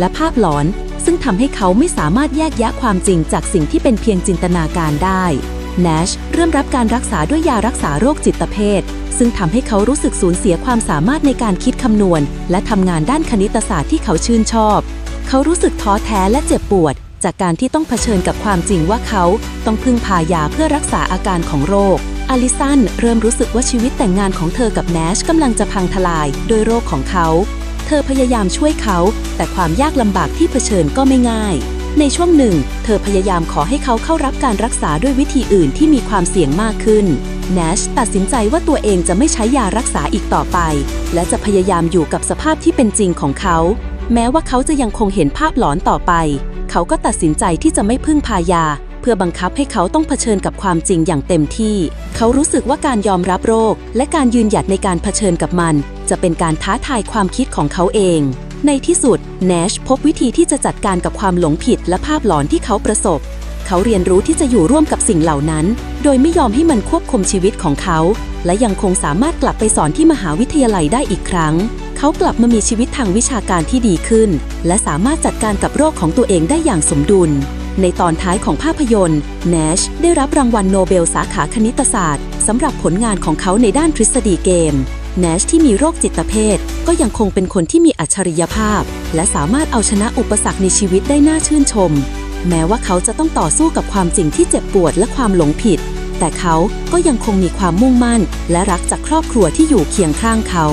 และภาพหลอน ซึ่งทำให้เขาไม่สามารถแยกแยะความจริงจากสิ่งที่เป็นเพียงจินตนาการได้ n นชเริ่มรับการรักษาด้วยยารักษาโรคจิตเภท ซึ่งทำให้เขารู้สึกสูญเสียความสามารถในการคิดคำนวณ และทำงานด้านคณิตศาสตร์ที่เขาชื่นชอบ เขารู้สึกท้อแท้และเจ็บปวด จากการที่ต้องเผชิญกับความจริงว่าเขาต้องพึ่งพายาเพื่อรักษาอาการของโรคอลิสันเริ่มรู้สึกว่าชีวิตแต่งงานของเธอกับแนชกำลังจะพังทลาย โดยโรคของเขา ธอพยายามช่วยเขา แต่ความยากลำบากที่เผชิญก็ไม่ง่าย ในช่วงหนึ่ง เธอพยายามขอให้เขาเข้ารับการรักษาด้วยวิธีอื่นที่มีความเสี่ยงมากขึ้นแนชตัดสินใจว่าตัวเองจะไม่ใช้ยารักษาอีกต่อไป และจะพยายามอยู่กับสภาพที่เป็นจริงของเขา แม้ว่าเขาจะยังคงเห็นภาพหลอนต่อไป เขาก็ตัดสินใจที่จะไม่พึ่งพายา เพื่อบังคับให้เขาต้องเผชิญกับความจริงอย่างเต็มที่ เขารู้สึกว่าการยอมรับโรค และการยืนหยัดในการเผชิญกับมัน จะเป็นการท้าทายความคิดของเขาเอง ในที่สุดแนชพบวิธีที่จะจัดการกับความหลงผิดและภาพหลอนที่เขาประสบ เขาเรียนรู้ที่จะอยู่ร่วมกับสิ่งเหล่านั้น โดยไม่ยอมให้มันควบคุมชีวิตของเขา และยังคงสามารถกลับไปสอนที่มหาวิทยาลัยได้อีกครั้ง เขากลับมามีชีวิตทางวิชาการที่ดีขึ้น และสามารถจัดการกับโรคของตัวเองได้อย่างสมดุลในตอนท้ายของภาพยนตร์แนชได้รับรางวัลโนเบลสาขาคณิตศาสตร์ สำหรับผลงานของเขาในด้านทฤษฎีเกม แนชที่มีโรคจิตเภทก็ยังคงเป็นคนที่มีอัจฉริยภาพ และสามารถเอาชนะอุปสรรคในชีวิตได้น่าชื่นชม แม้ว่าเขาจะต้องต่อสู้กับความจริงที่เจ็บปวดและความหลงผิด แต่เขาก็ยังคงมีความมุ่งมั่น และรักจากครอบครัวที่อยู่เคียงข้างเขา